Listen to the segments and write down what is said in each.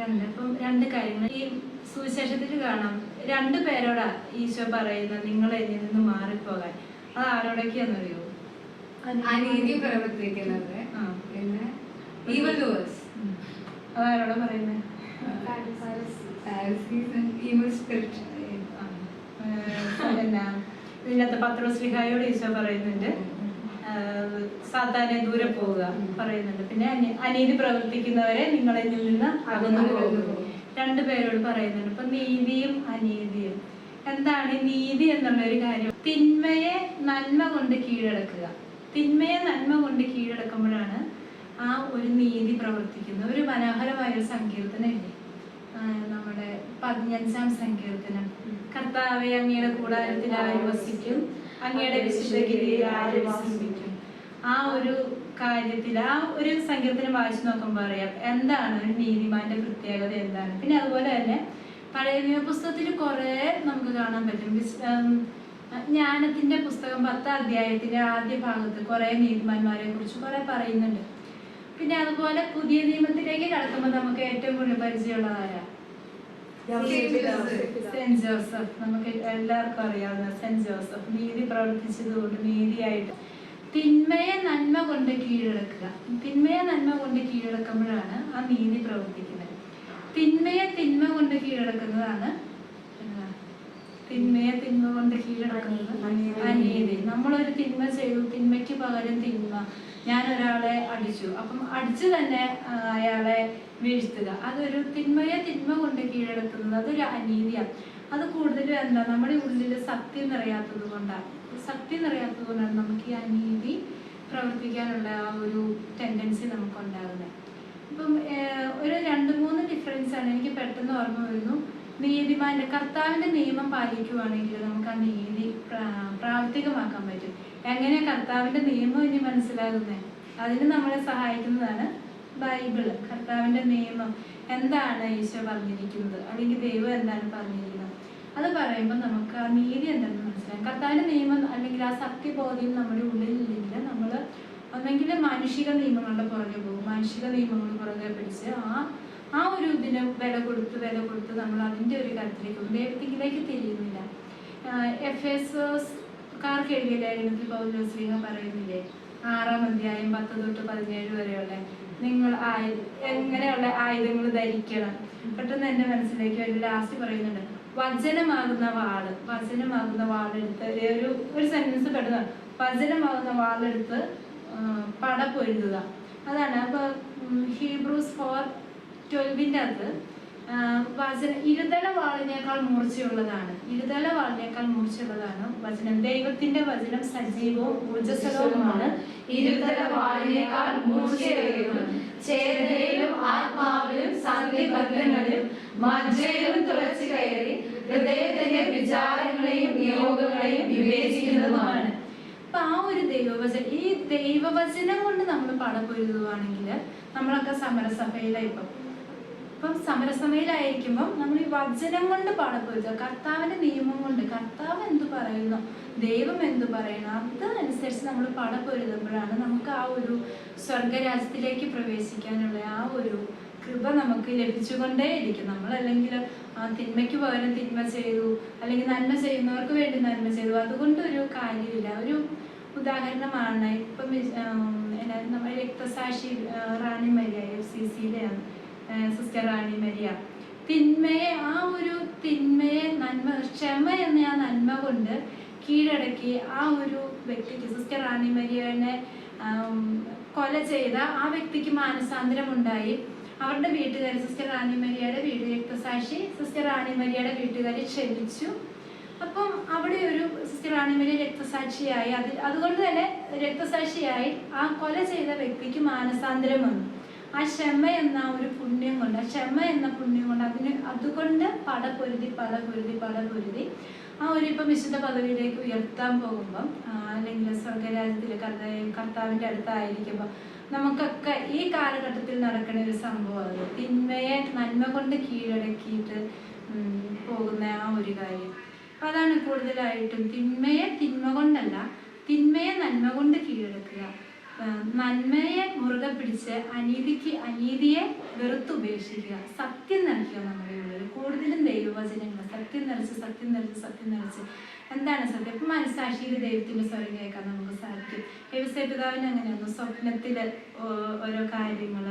രണ്ട് അപ്പം രണ്ട് കാര്യങ്ങൾ. ഈ സുവിശേഷത്തിൽ കാണാം. രണ്ട് പേരോടാ ഈശോ പറയുന്നത് നിങ്ങൾ എന്നിൽ നിന്ന് മാറിപ്പോകാൻ. അത് ആരോടൊക്കെയാണെന്നറിയോ? അനീതി പ്രവർത്തിക്കുന്നത്. പിന്നെ ഉം. അതാരോടാ പറയുന്നത് ഈശോ പറയുന്നുണ്ട്. സാത്താനെ ദൂരെ പോവുക പറയുന്നുണ്ട്. പിന്നെ അനി- അനീതി പ്രവർത്തിക്കുന്നവരെ നിങ്ങളിൽ നിന്ന് അകന്നു പോകും രണ്ടു പേരോട് പറയുന്നുണ്ട്. ഇപ്പൊ നീതിയും അനീതിയും. എന്താണ് നീതി എന്നുള്ള ഒരു കാര്യം? തിന്മയെ നന്മ കൊണ്ട് കീഴടക്കുക. തിന്മയെ നന്മ കൊണ്ട് കീഴടക്കുമ്പോഴാണ് ആ ഒരു നീതി പ്രവർത്തിക്കുന്നത്. ഒരു മനോഹരമായ ഒരു സങ്കീർത്തനം ഇല്ലേ നമ്മുടെ പതിനഞ്ചാം സങ്കീർത്തനം. കർത്താവെ അങ്ങയുടെ കൂടാരത്തിൽ ആയി വസിക്കും. അങ്ങയുടെ വിശുദ്ധഗിരിയിൽ ആര് വിശ്രമിക്കും ആ ഒരു കാര്യത്തിൽ ആ ഒരു സങ്കീർത്തനം വായിച്ചു നോക്കുമ്പോൾ അറിയാം എന്താണ് ഒരു നീതിമാന്റെ പ്രത്യേകത എന്താണ്. പിന്നെ അതുപോലെ തന്നെ പഴയ നിയമപുസ്തകത്തിൽ കുറേ നമുക്ക് കാണാൻ പറ്റും. ജ്ഞാനത്തിന്റെ പുസ്തകം പത്ത് അധ്യായത്തിന്റെ ആദ്യ ഭാഗത്ത് കുറേ നീതിമാന്മാരെ കുറിച്ച് കുറേ പറയുന്നുണ്ട്. പിന്നെ അതുപോലെ പുതിയ നിയമത്തിലേക്ക് കടക്കുമ്പോൾ നമുക്ക് ഏറ്റവും കൂടുതൽ പരിചയമുള്ളതാരാ? Saint Joseph. സെന്റ് ജോസഫ് നമുക്ക് എല്ലാവർക്കും അറിയാവുന്ന സെന്റ് ജോസഫ് നീതി പ്രവർത്തിച്ചതുകൊണ്ട് നീതിയായിട്ട് തിന്മയെ നന്മ കൊണ്ട് കീഴടക്കുക. തിന്മയെ നന്മ കൊണ്ട് കീഴടക്കുമ്പോഴാണ് ആ നീതി പ്രവർത്തിക്കുന്നത്. തിന്മയെ തിന്മ കൊണ്ട് കീഴടക്കുന്നതാണ്? തിന്മയെ തിന്മ കൊണ്ട് കീഴടക്കുന്നത്? അനീതി. നമ്മളൊരു തിന്മ ചെയ്തു. തിന്മയ്ക്ക് പകരം തിന്മ. ഞാൻ ഒരാളെ അടിച്ചു. അപ്പം അടിച്ചു തന്നെ അയാളെ വീഴ്ത്തുക. അതൊരു തിന്മയെ തിന്മ കൊണ്ട് കീഴടക്കുന്നത് അതൊരു അനീതിയാണ് അത് കൂടുതലും എന്താ? നമ്മുടെ ഉള്ളിൽ സത്യം നിറയാത്തത് കൊണ്ടാണ്. സത്യം നിറയാത്തത് കൊണ്ടാണ് നമുക്ക് ഈ അനീതി പ്രവർത്തിക്കാനുള്ള ആ ഒരു ടെൻഡൻസി നമുക്ക് ഉണ്ടാകുന്നത് ഇപ്പം ഒരു രണ്ട് മൂന്ന് ഡിഫറൻസ് ആണ് എനിക്ക് പെട്ടെന്ന് ഓർമ്മ വരുന്നു. നീതിമാന്റെ കർത്താവിന്റെ നിയമം പാലിക്കുവാണെങ്കിൽ നമുക്ക് ആ നീതി പ്രാ- പ്രാവർത്തികമാക്കാൻ പറ്റും. എങ്ങനെയാ കർത്താവിന്റെ നിയമം ഇനി മനസ്സിലാകുന്നത് അതിന് നമ്മളെ സഹായിക്കുന്നതാണ് ബൈബിൾ. കർത്താവിന്റെ നിയമം എന്താണ് ഈശോ പറഞ്ഞിരിക്കുന്നത്? അല്ലെങ്കിൽ ദൈവം എന്താണ് പറഞ്ഞിരിക്കുന്നത്? അത് പറയുമ്പോൾ നമുക്ക് ആ നീതി എന്താണെന്ന് മനസ്സിലാക്കാം. കർത്താവിന്റെ നിയമം അല്ലെങ്കിൽ ആ സത്യബോധ്യം നമ്മുടെ ഉള്ളിലില്ലെങ്കിൽ നമ്മൾ ഒന്നെങ്കിൽ മാനുഷിക നിയമങ്ങളുടെ പുറകെ പോകും. മാനുഷിക നിയമങ്ങൾ പുറകെ പിടിച്ച് ആ ആ ഒരു ഇതിന് വില കൊടുത്ത് വില കൊടുത്ത് നമ്മൾ അതിന്റെ ഒരു കാര്യത്തിലേക്ക് ദൈവത്തിലേക്ക് തിരിയുന്നില്ല. എഫ് എസ് കാർക്ക് എഴുതിയ ലേഖനത്തിൽ പൗലോസ്ലിഹ പറയുന്നില്ലേ? ആറാം അധ്യായം പത്ത് തൊട്ട് പതിനേഴ് വരെയുള്ള നിങ്ങൾ ആയു എങ്ങനെയുള്ള ആയുധങ്ങൾ ധരിക്കണം? പെട്ടെന്ന് എന്റെ മനസ്സിലേക്ക് ഒരു ലാസ്റ്റ് പറയുന്നുണ്ട്. വചനമാകുന്ന വാൾ വചനമാകുന്ന വാളെടുത്ത് ഒരു ഒരു സെന്റൻസ് പെട്ടെന്ന് വചനമാകുന്ന വാളെടുത്ത് പട പൊരുതുക. അതാണ് അപ്പൊ ഹീബ്രൂസ് ഫോർ ട്വൽവിന്റെ ആ, വചന ഇരുതല വാളിനേക്കാൾ മൂർച്ചയുള്ളതാണ്. ഇരുതല വാളിനേക്കാൾ മൂർച്ചയുള്ളതാണ് വചനം. ദൈവത്തിന്റെ വചനം സജീവവും ഊർജസ്വലവുമാണ് ഇരുതല വാളിനേക്കാൾ മൂർച്ചയേറിയതും ചേതയിലും ആത്മാവിലും സന്ധിബന്ധങ്ങളിലും മജ്ജയിലും തുളച്ചു കയറി ഹൃദയത്തിന്റെ വിചാരങ്ങളെയും നിയോഗങ്ങളെയും വിവേചിക്കുന്നതുമാണ്. അപ്പൊ ആ ഒരു ദൈവവചനം ഈ ദൈവവചനം കൊണ്ട് നമ്മൾ പടപൊരുതുവാണെങ്കിൽ നമ്മളൊക്കെ സമരസഭയിലായി ഇപ്പം ഇപ്പം സമരസമയിലായിരിക്കുമ്പം നമ്മൾ ഈ വചനം കൊണ്ട് പടപൊരുതുക കർത്താവിന്റെ നിയമം കൊണ്ട് കർത്താവ് എന്തു പറയുന്നു ദൈവം എന്തു അത് അനുസരിച്ച് നമ്മൾ പടപൊരുതുമ്പോഴാണ് നമുക്ക് ആ ഒരു സ്വർഗരാജ്യത്തിലേക്ക് പ്രവേശിക്കാനുള്ള ആ ഒരു കൃപ നമുക്ക് ലഭിച്ചുകൊണ്ടേയിരിക്കും. നമ്മൾ അല്ലെങ്കിൽ ആ തിന്മയ്ക്ക് പകരം തിന്മ ചെയ്തു അല്ലെങ്കിൽ നന്മ ചെയ്യുന്നവർക്ക് വേണ്ടി നന്മ ചെയ്തു. അതുകൊണ്ട് ഒരു കാര്യമില്ല. ഒരു ഉദാഹരണമാണ് ഇപ്പം എന്നാ നമ്മുടെ രക്തസാക്ഷി റാണി മരിയ സി സിയിലെ സിസ്റ്റർ റാണി മരിയ. തിന്മയെ ആ ഒരു തിന്മയെ നന്മ ക്ഷമ എന്ന ആ നന്മ കൊണ്ട് കീഴടക്കി ആ ഒരു വ്യക്തിക്ക് സിസ്റ്റർ റാണി മരിയനെ കൊല ചെയ്ത ആ വ്യക്തിക്ക് മാനസാന്തരം ഉണ്ടായി അവരുടെ വീട്ടുകാർ സിസ്റ്റർ റാണി മരിയയുടെ വീട് രക്തസാക്ഷി സിസ്റ്റർ റാണി മരിയയുടെ വീട്ടുകാരെ ക്ഷമിച്ചു. അപ്പം അവിടെ ഒരു സിസ്റ്റർ റാണി മരിയ രക്തസാക്ഷിയായി. അത് അതുകൊണ്ട് തന്നെ രക്തസാക്ഷിയായി ആ കൊല ചെയ്ത വ്യക്തിക്ക് മാനസാന്തരം വന്നു. ആ ക്ഷമ എന്ന ഒരു പുണ്യം കൊണ്ട് ആ ക്ഷമ എന്ന പുണ്യം കൊണ്ട് അതിന് അതുകൊണ്ട് പട പൊരുതി പട പൊരുതി പട പൊരുതി ആ ഒരു ഇപ്പം വിശുദ്ധ പദവിയിലേക്ക് ഉയർത്താൻ പോകുമ്പം അല്ലെങ്കിൽ സ്വർഗരാജ്യത്തിൽ കർത്താവ് കർത്താവിന്റെ അടുത്തായിരിക്കുമ്പോൾ നമുക്കൊക്കെ ഈ കാലഘട്ടത്തിൽ നടക്കുന്ന ഒരു സംഭവം അത്. തിന്മയെ നന്മ കൊണ്ട് കീഴടക്കിയിട്ട് പോകുന്ന ആ ഒരു കാര്യം. അപ്പം അതാണ് കൂടുതലായിട്ടും തിന്മയെ തിന്മ കൊണ്ടല്ല തിന്മയെ നന്മ കൊണ്ട് കീഴടക്കുക. നന്മയെ മുറുകെ പിടിച്ച് അനീതിക്ക് അനീതിയെ വെറുത്തുപേക്ഷിക്കുക സത്യം നിറയ്ക്കുക നമ്മുടെ ഉള്ളിൽ. കൂടുതലും ദൈവവചനങ്ങൾ. സത്യം നിറച്ച് സത്യം നിറച്ച് സത്യം നിറച്ച് എന്താണ് സത്യം? ഇപ്പം മനസ്സാക്ഷിയിൽ ദൈവത്തിന്റെ സ്വരം കേൾക്കാൻ നമുക്ക് സാധിക്കും. വ്യവസായ പിതാവിന് സ്വപ്നത്തിൽ ഓരോ കാര്യങ്ങൾ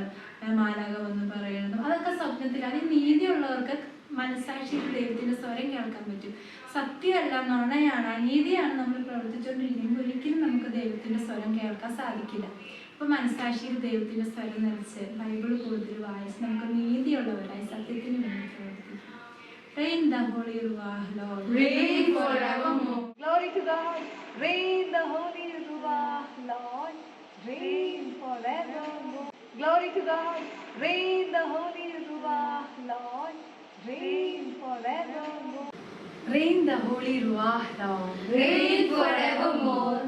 മാലാക പറയുന്നു. അതൊക്കെ സ്വപ്നത്തിൽ അത് നീതിയുള്ളവർക്ക് മനസ്സാക്ഷിയിൽ ദൈവത്തിന്റെ സ്വരം കേൾക്കാൻ പറ്റും. സത്യമല്ല നുണയാണ് അനീതിയാണ് നമ്മൾ പ്രവർത്തിച്ചുകൊണ്ടിരിക്കുമ്പോൾ ഒരിക്കലും നമുക്ക് ദൈവത്തിന്റെ സ്വരം കേൾക്കാൻ സാധിക്കില്ല അപ്പോൾ മനസ്സാക്ഷിയിൽ ദൈവത്തിന്റെ സ്വരം നിറച്ച് ബൈബിൾ കൂടുതൽ വായിച്ച് നമുക്ക് നീതിയുള്ളവരായി സത്യത്തിന് വേണ്ടി പ്രവർത്തിക്കാം Reign the Holy Ruach, Lord. Reign forevermore. Glory to God. Reign the Holy Ruach, Lord. Reign forevermore. Glory to God. Reign the Holy Ruach, Lord. Reign forevermore. Reign the Holy Ruach, down. Rain forevermore.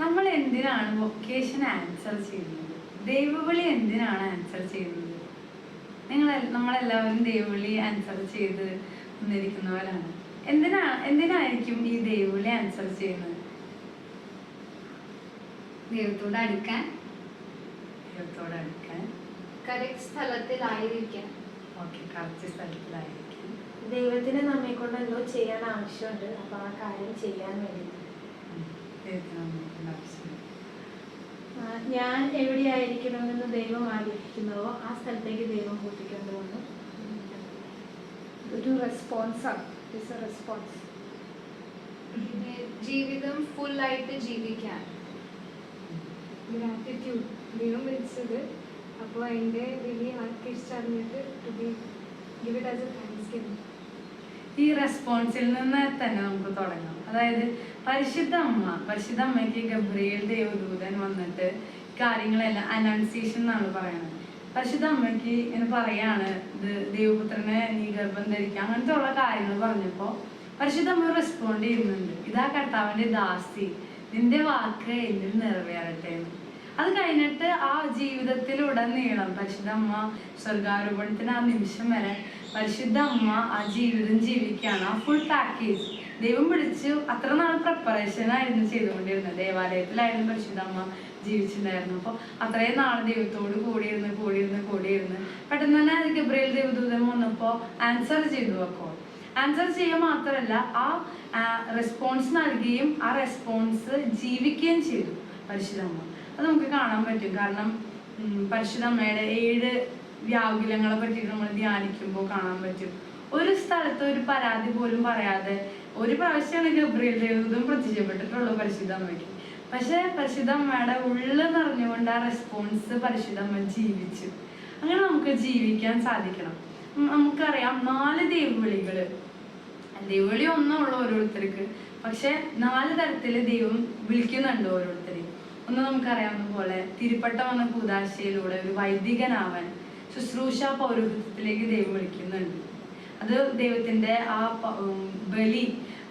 നമ്മൾ എന്തിനാണ് vocation answer ചെയ്യുന്നത്? ദൈവവിളി എന്തിനാണ് answer ചെയ്യുന്നത്? നിങ്ങൾ നമ്മളെല്ലാവരും ദൈവവിളി answer ചെയ്ത് വന്നിരിക്കുന്നവരാണ്. എന്തിനാ എന്തിനായിരിക്കും ഈ ദൈവവിളി ആൻസർ ചെയ്യുന്നത്? ദൈവത്തോട് അടുക്കാൻ? ദൈവത്തോട് അടുക്കാൻ? കറക്റ്റ് സ്ഥലത്തിലായിരിക്കാൻ ഓക്കെ കറക്റ്റ് സ്ഥലത്തിലായിരിക്കാൻ ദൈവത്തിന് നമ്മെ കൊണ്ട് എന്തോ ചെയ്യാൻ ആവശ്യമുണ്ട്. അപ്പൊ ആ കാര്യം ചെയ്യാൻ വേണ്ടി. ഞാൻ എവിടെയായിരിക്കണമെന്ന് ദൈവം ആഗ്രഹിക്കുന്നുവോ? ആ സ്ഥലത്തേക്ക് ദൈവം കൂട്ടിക്കൊണ്ടു വന്നു. ഒരു റെസ്പോൺസാണ് ഇറ്റ്സ് എ റെസ്പോൺസ് ജീവിതം ഫുൾ ആയിട്ട് ജീവിക്കാൻ. ഗ്രാറ്റിറ്റ്യൂഡ് ദൈവം വിളിച്ചത്. അപ്പോൾ അതിന്റെ വലിയ ആർക്കിഷ്ടറിഞ്ഞിട്ട് to be give it as a thanksgiving ഈ റെസ്പോൺസിൽ നിന്ന് തന്നെ നമുക്ക് തുടങ്ങാം. അതായത് പരിശുദ്ധ അമ്മ പരിശുദ്ധ അമ്മയ്ക്ക് ഗബ്രിയേൽ ദേവദൂതൻ വന്നിട്ട് കാര്യങ്ങളെല്ലാം അനൗൺസിയേഷൻ എന്നാണ് പറയുന്നത് പരിശുദ്ധ അമ്മയ്ക്ക് ഇങ്ങനെ പറയാണ് ഇത് ദൈവപുത്രനെ നീ ഗർഭം ധരിക്കുക അങ്ങനത്തെ ഉള്ള കാര്യങ്ങൾ പറഞ്ഞപ്പോൾ പരിശുദ്ധ അമ്മ റെസ്പോണ്ട് ചെയ്യുന്നുണ്ട്. ഇതാ കർത്താവിന്റെ ദാസി നിന്റെ വാക്ക് എന്നിൽ നിറവേറട്ടെ എന്ന്. അത് കഴിഞ്ഞിട്ട് ആ ജീവിതത്തിലുടനീളം പരിശുദ്ധ അമ്മ സ്വർഗാരോപണത്തിന് ആ നിമിഷം വരെ പരിശുദ്ധ അമ്മ ആ ജീവിതം ജീവിക്കുകയാണ്. ആ ഫുൾ പാക്കേജ് ദൈവം വിളിച്ച് അത്ര നാൾ പ്രിപ്പറേഷൻ ആയിരുന്നു ചെയ്തുകൊണ്ടിരുന്നത്. ദേവാലയത്തിലായിരുന്നു പരിശുദ്ധ അമ്മ ജീവിച്ചിട്ടുണ്ടായിരുന്നു അപ്പോൾ അത്രയും നാൾ ദൈവത്തോട് കൂടിയിരുന്ന് കൂടിയിരുന്ന് കൂടിയിരുന്ന് പെട്ടെന്ന് തന്നെ ഗബ്രയിൽ ദൈവദൂതം വന്നപ്പോൾ ആൻസർ ചെയ്തു വെക്കോ ആൻസർ ചെയ്യുക മാത്രമല്ല ആ റെസ്പോൺസ് നൽകുകയും ആ റെസ്പോൺസ് ജീവിക്കുകയും ചെയ്തു പരിശുദ്ധമ്മ അത് നമുക്ക് കാണാൻ പറ്റും. കാരണം പരിശുദ്ധമ്മയുടെ ഏഴ് വ്യാകുലങ്ങളെ പറ്റിയിട്ട് നമ്മൾ ധ്യാനിക്കുമ്പോൾ കാണാൻ പറ്റും. ഒരു സ്ഥലത്ത് ഒരു പരാതി പോലും പറയാതെ ഒരു പ്രാവശ്യമാണ് ഗബ്രിയൽ ദേവദൂതം പ്രത്യക്ഷപ്പെട്ടിട്ടുള്ളൂ പരിശുദ്ധമ്മയ്ക്ക് പക്ഷെ പരിശുദ്ധമ്മയുടെ ഉള്ളിൽ നിറഞ്ഞുകൊണ്ട് ആ റെസ്പോൺസ് പരിശുദ്ധമ്മ ജീവിച്ചു. അങ്ങനെ നമുക്ക് ജീവിക്കാൻ സാധിക്കണം. നമുക്കറിയാം നാല് ദൈവവിളികൾ ദൈവവിളി ഒന്നുള്ളൂ ഓരോരുത്തർക്ക്. പക്ഷെ നാല് തരത്തിൽ ദൈവം വിളിക്കുന്നുണ്ട് ഓരോരുത്തരെയും. ഒന്ന് നമുക്കറിയാവുന്ന പോലെ തിരുപ്പട്ടം എന്ന കൂതാശയിലൂടെ ഒരു വൈദികനാവാൻ ശുശ്രൂഷ പൗരോഹിത്യത്തിലേക്ക് ദൈവം വിളിക്കുന്നുണ്ട്. അത് ദൈവത്തിന്റെ ആ ബലി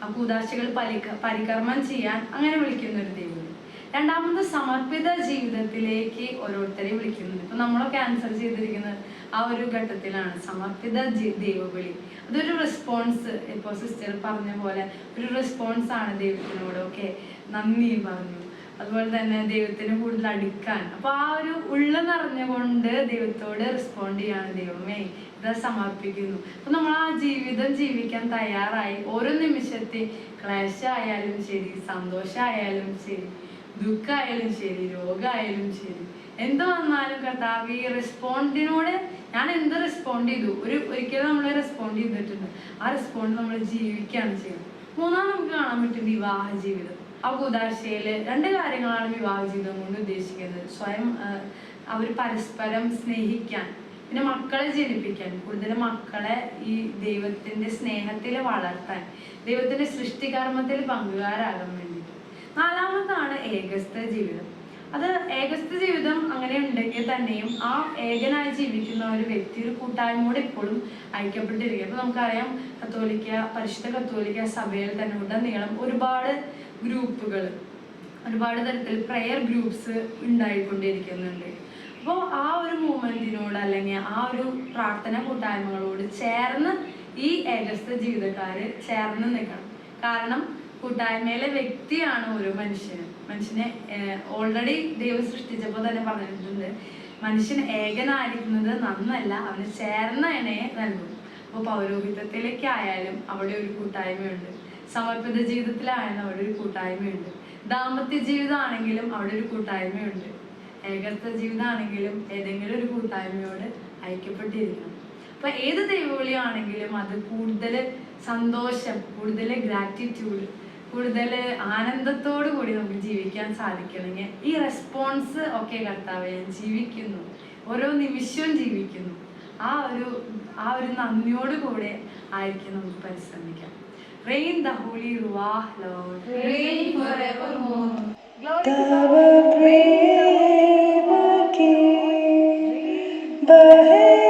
ആ കൂതാശകൾ പരിക പരികർമ്മം ചെയ്യാൻ അങ്ങനെ വിളിക്കുന്ന ഒരു ദൈവം. രണ്ടാമത് സമർപ്പിത ജീവിതത്തിലേക്ക് ഓരോരുത്തരെയും വിളിക്കുന്നുണ്ട്. ഇപ്പൊ നമ്മളൊക്കെ ആൻസർ ചെയ്തിരിക്കുന്നത് ആ ഒരു ഘട്ടത്തിലാണ്. സമർപ്പിത ദൈവവിളി അതൊരു റെസ്പോൺസ് ഇപ്പോൾ സിസ്റ്റർ പറഞ്ഞ പോലെ ഒരു റെസ്പോൺസ് ആണ് ദൈവത്തിനോട്. ഓക്കെ നന്ദി പറഞ്ഞു. അതുപോലെ തന്നെ ദൈവത്തിന് കൂടുതൽ അടുക്കാൻ. അപ്പൊ ആ ഒരു ഉള്ള നിറഞ്ഞുകൊണ്ട് ദൈവത്തോട് റെസ്പോണ്ട് ചെയ്യാണ് ദൈവമേ ഇത് സമർപ്പിക്കുന്നു. അപ്പൊ നമ്മൾ ആ ജീവിതം ജീവിക്കാൻ തയ്യാറായി. ഓരോ നിമിഷത്തെ ക്ലേശമായാലും ശരി സന്തോഷമായാലും ശരി ദുഃഖമായാലും ശരി രോഗമായാലും ശരി എന്ത് വന്നാലും കർത്താവ് ഈ റെസ്പോണ്ടിനോട് ഞാൻ എന്ത് റെസ്പോണ്ട് ചെയ്തു? ഒരു ഒരിക്കലും നമ്മൾ റെസ്പോണ്ട് ചെയ്തിട്ടുണ്ട് ആ റെസ്പോണ്ട് നമ്മൾ ജീവിക്കുകയാണ് ചെയ്യുന്നത്. മൂന്നാം നമുക്ക് കാണാൻ പറ്റും വിവാഹ ജീവിതം. ആ ഉദാശയിൽ രണ്ട് കാര്യങ്ങളാണ് വിവാഹ ജീവിതം കൊണ്ട് ഉദ്ദേശിക്കുന്നത്. സ്വയം അവർ പരസ്പരം സ്നേഹിക്കാൻ പിന്നെ മക്കളെ ജനിപ്പിക്കാൻ കൂടുതൽ മക്കളെ ഈ ദൈവത്തിന്റെ സ്നേഹത്തിൽ വളർത്താൻ ദൈവത്തിന്റെ സൃഷ്ടികർമ്മത്തിൽ പങ്കുകാരാകാൻ വേണ്ടിയിട്ട്. നാലാമതാണ് ഏകസ്ഥ ജീവിതം. അത് ഏകസ്ഥ ജീവിതം അങ്ങനെ ഉണ്ടെങ്കിൽ തന്നെയും ആ ഏകനായി ജീവിക്കുന്ന ഒരു വ്യക്തി ഒരു കൂട്ടായ്മയോട് ഇപ്പോഴും ഐക്യപ്പെട്ടിരിക്കുക അപ്പൊ നമുക്കറിയാം കത്തോലിക്ക പരിശുദ്ധ കത്തോലിക്ക സഭയിൽ തന്നെ ഉടനീളം ഒരുപാട് ഗ്രൂപ്പുകൾ ഒരുപാട് തരത്തിൽ പ്രെയർ ഗ്രൂപ്പ്സ് ഉണ്ടായിക്കൊണ്ടിരിക്കുന്നുണ്ട്. അപ്പോൾ ആ ഒരു മൂവ്മെന്റിനോട് അല്ലെങ്കിൽ ആ ഒരു പ്രാർത്ഥന കൂട്ടായ്മകളോട് ചേർന്ന് ഈ ഏകസ്ഥ ജീവിതക്കാർ ചേർന്ന് നിൽക്കണം കാരണം കൂട്ടായ്മയിലെ വ്യക്തിയാണ് ഓരോ മനുഷ്യന്. മനുഷ്യനെ ഓൾറെഡി ദൈവം സൃഷ്ടിച്ചപ്പോൾ തന്നെ പറഞ്ഞിട്ടുണ്ട്. മനുഷ്യൻ ഏകനായിരിക്കുന്നത് നന്നല്ല അവന് ചേർന്ന ഇണയെ നൽകും. അപ്പോൾ പൗരോഹിത്യത്തിലേക്കായാലും അവിടെ ഒരു കൂട്ടായ്മയുണ്ട്. സമർപ്പിത ജീവിതത്തിലായാലും അവിടെ ഒരു കൂട്ടായ്മയുണ്ട്. ദാമ്പത്യ ജീവിതമാണെങ്കിലും അവിടെ ഒരു കൂട്ടായ്മയുണ്ട്. ഏകത്വ ജീവിതമാണെങ്കിലും ഏതെങ്കിലും ഒരു കൂട്ടായ്മയോട് ഐക്യപ്പെട്ടിരിക്കണം. അപ്പൊ ഏത് ദൈവവിളിയാണെങ്കിലും അത് കൂടുതൽ സന്തോഷം കൂടുതൽ ഗ്രാറ്റിറ്റ്യൂഡ് കൂടുതൽ ആനന്ദത്തോടു കൂടി നമുക്ക് ജീവിക്കാൻ സാധിക്കണമെങ്കിൽ ഈ റെസ്പോൺസ് ഒക്കെ കർത്താവ് ഞാൻ ജീവിക്കുന്നു. ഓരോ നിമിഷവും ജീവിക്കുന്നു. ആ ഒരു ആ ഒരു നന്ദിയോട് കൂടെ ആയിരിക്കും നമുക്ക് പരിശ്രമിക്കാം. Rain the Holy Ruah, Lord. Reign forevermore. Glory to the Lord.